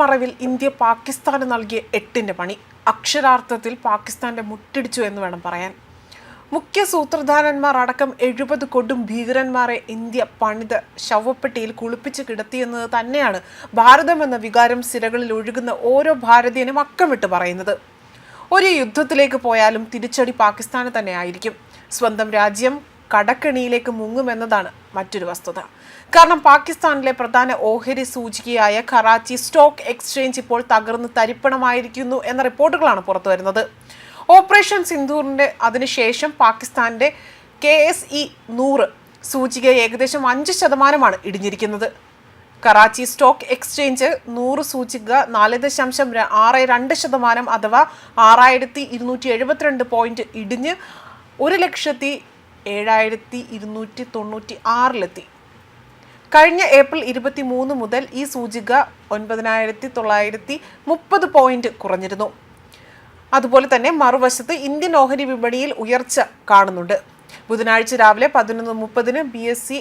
മറവിൽ ഇന്ത്യ പാകിസ്ഥാന് നൽകിയ എട്ടിന്റെ പണി. അക്ഷരാർത്ഥത്തിൽ പാകിസ്ഥാന്റെ മുട്ടിടിച്ചു എന്ന് വേണം പറയാൻ. മുഖ്യ സൂത്രധാരന്മാർ അടക്കം എഴുപത് കൊടും ഭീകരന്മാരെ ഇന്ത്യ പണിത് ശവപ്പെട്ടിയിൽ കുളിപ്പിച്ച് കിടത്തിയെന്നത് തന്നെയാണ് ഭാരതം എന്ന വികാരം സിരകളിൽ ഒഴുകുന്ന ഓരോ ഭാരതീയനും അക്കമിട്ട് പറയുന്നത്. ഒരു യുദ്ധത്തിലേക്ക് പോയാലും തിരിച്ചടി പാകിസ്ഥാന് തന്നെ ആയിരിക്കും. സ്വന്തം രാജ്യം കടക്കെണിയിലേക്ക് മുങ്ങുമെന്നതാണ് മറ്റൊരു വസ്തുത. കാരണം പാകിസ്ഥാനിലെ പ്രധാന ഓഹരി സൂചികയായ കറാച്ചി സ്റ്റോക്ക് എക്സ്ചേഞ്ച് ഇപ്പോൾ തകർന്ന് തരിപ്പണമായിരിക്കുന്നു എന്ന റിപ്പോർട്ടുകളാണ് പുറത്തുവരുന്നത്. ഓപ്പറേഷൻ സിന്ധൂറിന്റെ അതിനുശേഷം പാകിസ്ഥാന്റെ കെ എസ് ഇ നൂറ് സൂചിക ഏകദേശം അഞ്ച് ശതമാനമാണ് ഇടിഞ്ഞിരിക്കുന്നത്. കറാച്ചി സ്റ്റോക്ക് എക്സ്ചേഞ്ച് നൂറ് സൂചിക നാല് ദശാംശം ആറ് രണ്ട് ശതമാനം അഥവാ ആറായിരത്തി ഇരുന്നൂറ്റി എഴുപത്തിരണ്ട് പോയിന്റ് ഇടിഞ്ഞ് ഒരു ലക്ഷത്തി ഏഴായിരത്തി ഇരുന്നൂറ്റി തൊണ്ണൂറ്റി ആറിലെത്തി കഴിഞ്ഞ ഏപ്രിൽ ഇരുപത്തി മൂന്ന് മുതൽ ഈ സൂചിക ഒൻപതിനായിരത്തി തൊള്ളായിരത്തി മുപ്പത് പോയിന്റ് കുറഞ്ഞിരുന്നു. അതുപോലെ തന്നെ മറുവശത്ത് ഇന്ത്യൻ ഓഹരി വിപണിയിൽ ഉയർച്ച കാണുന്നുണ്ട്. ബുധനാഴ്ച രാവിലെ പതിനൊന്ന് മുപ്പതിന് ബി എസ് സി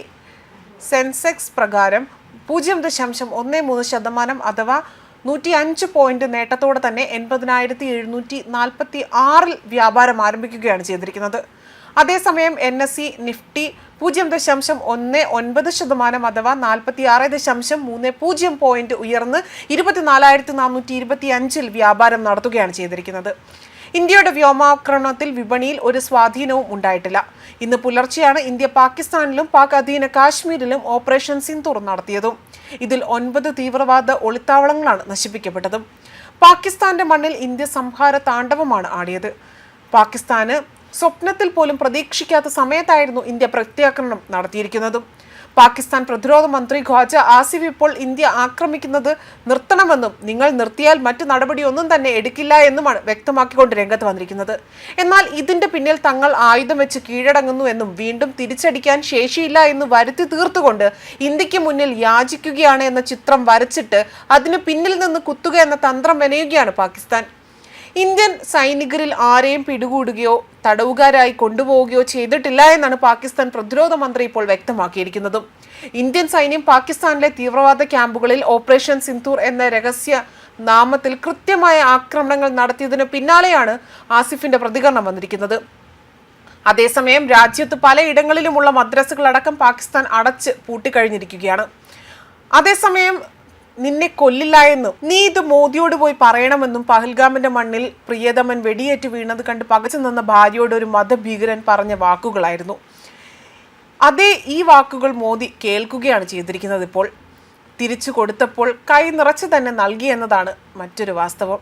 സെൻസെക്സ് പ്രകാരം പൂജ്യം ദശാംശം ഒന്ന് മൂന്ന് ശതമാനം അഥവാ നൂറ്റി അഞ്ച് പോയിന്റ് നേട്ടത്തോടെ തന്നെ എൺപതിനായിരത്തി എഴുന്നൂറ്റി നാൽപ്പത്തി ആറിൽ വ്യാപാരം ആരംഭിക്കുകയാണ് ചെയ്തിരിക്കുന്നത്. അതേസമയം എൻ എസ് സി നിഫ്റ്റി പൂജ്യം ദശാംശം ഒന്ന് ഒൻപത് ശതമാനം അഥവാ നാൽപ്പത്തി ആറ് ദശാംശം മൂന്ന് പൂജ്യം പോയിന്റ് ഉയർന്ന് ഇരുപത്തിനാലായിരത്തി നാനൂറ്റി ഇരുപത്തി അഞ്ചിൽ വ്യാപാരം നടത്തുകയാണ് ചെയ്തിരിക്കുന്നത്. ഇന്ത്യയുടെ വ്യോമാക്രമണത്തിൽ വിപണിയിൽ ഒരു സ്വാധീനവും ഉണ്ടായിട്ടില്ല. ഇന്ന് പുലർച്ചെയാണ് ഇന്ത്യ പാകിസ്ഥാനിലും പാക് അധീന കാശ്മീരിലും ഓപ്പറേഷൻ സിന്ദൂർ നടത്തിയതും. ഇതിൽ ഒൻപത് തീവ്രവാദ ഒളിത്താവളങ്ങളാണ് നശിപ്പിക്കപ്പെട്ടതും. പാകിസ്ഥാന്റെ മണ്ണിൽ ഇന്ത്യ സംഹാര താണ്ഡവമാണ് ആടിയത്. പാകിസ്ഥാന് സ്വപ്നത്തിൽ പോലും പ്രതീക്ഷിക്കാത്ത സമയത്തായിരുന്നു ഇന്ത്യ പ്രത്യാക്രമണം നടത്തിയിരിക്കുന്നതും. പാകിസ്ഥാൻ പ്രതിരോധ മന്ത്രി ഖ്വാജ ആസിഫ് ഇപ്പോൾ ഇന്ത്യ ആക്രമിക്കുന്നത് നിർത്തണമെന്നും നിങ്ങൾ നിർത്തിയാൽ മറ്റു നടപടിയൊന്നും തന്നെ എടുക്കില്ല എന്നുമാണ് വ്യക്തമാക്കിക്കൊണ്ട് രംഗത്ത് വന്നിരിക്കുന്നത്. എന്നാൽ ഇതിന്റെ പിന്നിൽ തങ്ങൾ ആയുധം വെച്ച് കീഴടങ്ങുന്നു എന്നും വീണ്ടും തിരിച്ചടിക്കാൻ ശേഷിയില്ല എന്ന് വരുത്തി തീർത്തുകൊണ്ട് ഇന്ത്യയ്ക്ക് മുന്നിൽ യാചിക്കുകയാണ് എന്ന ചിത്രം വരച്ചിട്ട് അതിന് പിന്നിൽ നിന്ന് കുത്തുക എന്ന തന്ത്രം മെനയുകയാണ് പാകിസ്ഥാൻ. ഇന്ത്യൻ സൈനികരിൽ ആരെയും പിടികൂടുകയോ തടവുകാരായി കൊണ്ടുപോവുകയോ ചെയ്തിട്ടില്ല എന്നാണ് പാകിസ്ഥാൻ പ്രതിരോധ മന്ത്രി ഇപ്പോൾ വ്യക്തമാക്കിയിരിക്കുന്നത്. ഇന്ത്യൻ സൈന്യം പാകിസ്ഥാനിലെ തീവ്രവാദ ക്യാമ്പുകളിൽ ഓപ്പറേഷൻ സിന്ധൂർ എന്ന രഹസ്യ നാമത്തിൽ കൃത്യമായ ആക്രമണങ്ങൾ നടത്തിയതിനു പിന്നാലെയാണ് ആസിഫിന്റെ പ്രതികരണം വന്നിരിക്കുന്നത്. അതേസമയം രാജ്യത്ത് പലയിടങ്ങളിലുമുള്ള മദ്രസകളടക്കം പാകിസ്ഥാൻ അടച്ച് പൂട്ടിക്കഴിഞ്ഞിരിക്കുകയാണ്. അതേസമയം നിന്നെ കൊല്ലില്ല എന്നും. നീ ഇത് മോദിയോട് പോയി പറയണമെന്നും പഹൽഗാമിന്റെ മണ്ണിൽ പ്രിയതമൻ വെടിയേറ്റ് വീണത് കണ്ട് പകച്ചു നിന്ന ഭാര്യയോട് ഒരു മതഭീകരൻ പറഞ്ഞ വാക്കുകളായിരുന്നു. അതേ ഈ വാക്കുകൾ മോദി കേൾക്കുകയാണ് ചെയ്തിരിക്കുന്നത് ഇപ്പോൾ. തിരിച്ചു കൊടുത്തപ്പോൾ കൈ നിറച്ച് തന്നെ നൽകി എന്നതാണ് മറ്റൊരു വാസ്തവം.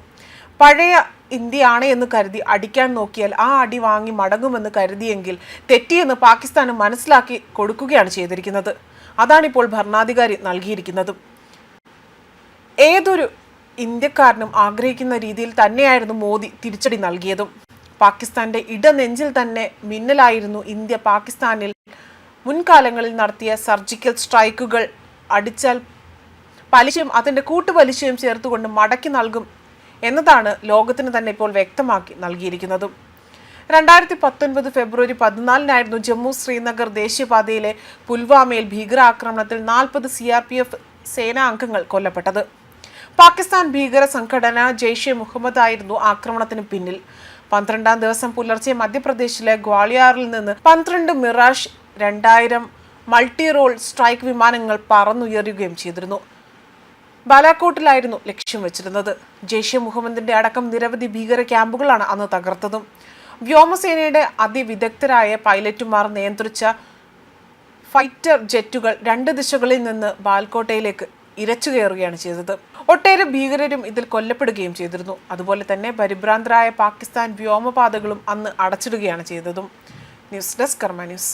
പഴയ ഇന്ത്യയാണ് എന്ന് കരുതി അടിക്കാൻ നോക്കിയാൽ ആ അടി വാങ്ങി മടങ്ങുമെന്ന് കരുതിയെങ്കിൽ തെറ്റിയെന്ന് പാകിസ്ഥാന് മനസ്സിലാക്കി കൊടുക്കുകയാണ് ചെയ്തിരിക്കുന്നത്. അതാണിപ്പോൾ ഭരണാധികാരി നൽകിയിരിക്കുന്നതും. ഏതൊരു ഇന്ത്യക്കാരനും ആഗ്രഹിക്കുന്ന രീതിയിൽ തന്നെയായിരുന്നു മോദി തിരിച്ചടി നൽകിയതും. പാകിസ്ഥാന്റെ ഇടനെഞ്ചിൽ തന്നെ മിന്നലായിരുന്നു ഇന്ത്യ പാകിസ്ഥാനിൽ. മുൻകാലങ്ങളിൽ നടത്തിയ സർജിക്കൽ സ്ട്രൈക്കുകൾ അടിച്ചാൽ പലിശയും അതിന്റെ കൂട്ടുപലിശയും ചേർത്തുകൊണ്ട് മടക്കി നൽകും എന്നതാണ് ലോകത്തിന് തന്നെ ഇപ്പോൾ വ്യക്തമാക്കി നൽകിയിരിക്കുന്നതും. രണ്ടായിരത്തി പത്തൊൻപത് ഫെബ്രുവരി പതിനാലിനായിരുന്നു ജമ്മു ശ്രീനഗർ ദേശീയപാതയിലെ പുൽവാമയിൽ ഭീകരാക്രമണത്തിൽ നാൽപ്പത് സി ആർ പി എഫ് സേനാ അംഗങ്ങൾ കൊല്ലപ്പെട്ടത്. പാകിസ്ഥാൻ ഭീകര സംഘടന ജെയ്ഷെ മുഹമ്മദ് ആയിരുന്നു ആക്രമണത്തിന് പിന്നിൽ. പന്ത്രണ്ടാം ദിവസം പുലർച്ചെ മധ്യപ്രദേശിലെ ഗ്വാളിയാറിൽ നിന്ന് പന്ത്രണ്ട് മിറാഷ് രണ്ടായിരം മൾട്ടി റോൾ സ്ട്രൈക്ക് വിമാനങ്ങൾ പറന്നുയരുകയും ചെയ്തിരുന്നു. ബാലാക്കോട്ടിലായിരുന്നു ലക്ഷ്യം വെച്ചിരുന്നത്. ജെയ്ഷെ മുഹമ്മദിന്റെ അടക്കം നിരവധി ഭീകര ക്യാമ്പുകളാണ് അന്ന് തകർത്തതും. വ്യോമസേനയുടെ അതിവിദഗ്ധരായ പൈലറ്റുമാർ നിയന്ത്രിച്ച ഫൈറ്റർ ജെറ്റുകൾ രണ്ട് ദിശകളിൽ നിന്ന് ബാൽക്കോട്ടയിലേക്ക് ഇരച്ചു കയറുകയാണ് ചെയ്തത്. ഒട്ടേറെ ഭീകരരും ഇതിൽ കൊല്ലപ്പെടുകയും ചെയ്തിരുന്നു. അതുപോലെ തന്നെ പരിഭ്രാന്തരായ പാകിസ്ഥാൻ വ്യോമപാതകളും അന്ന് അടച്ചിടുകയാണ് ചെയ്തതും. News desk Karma news.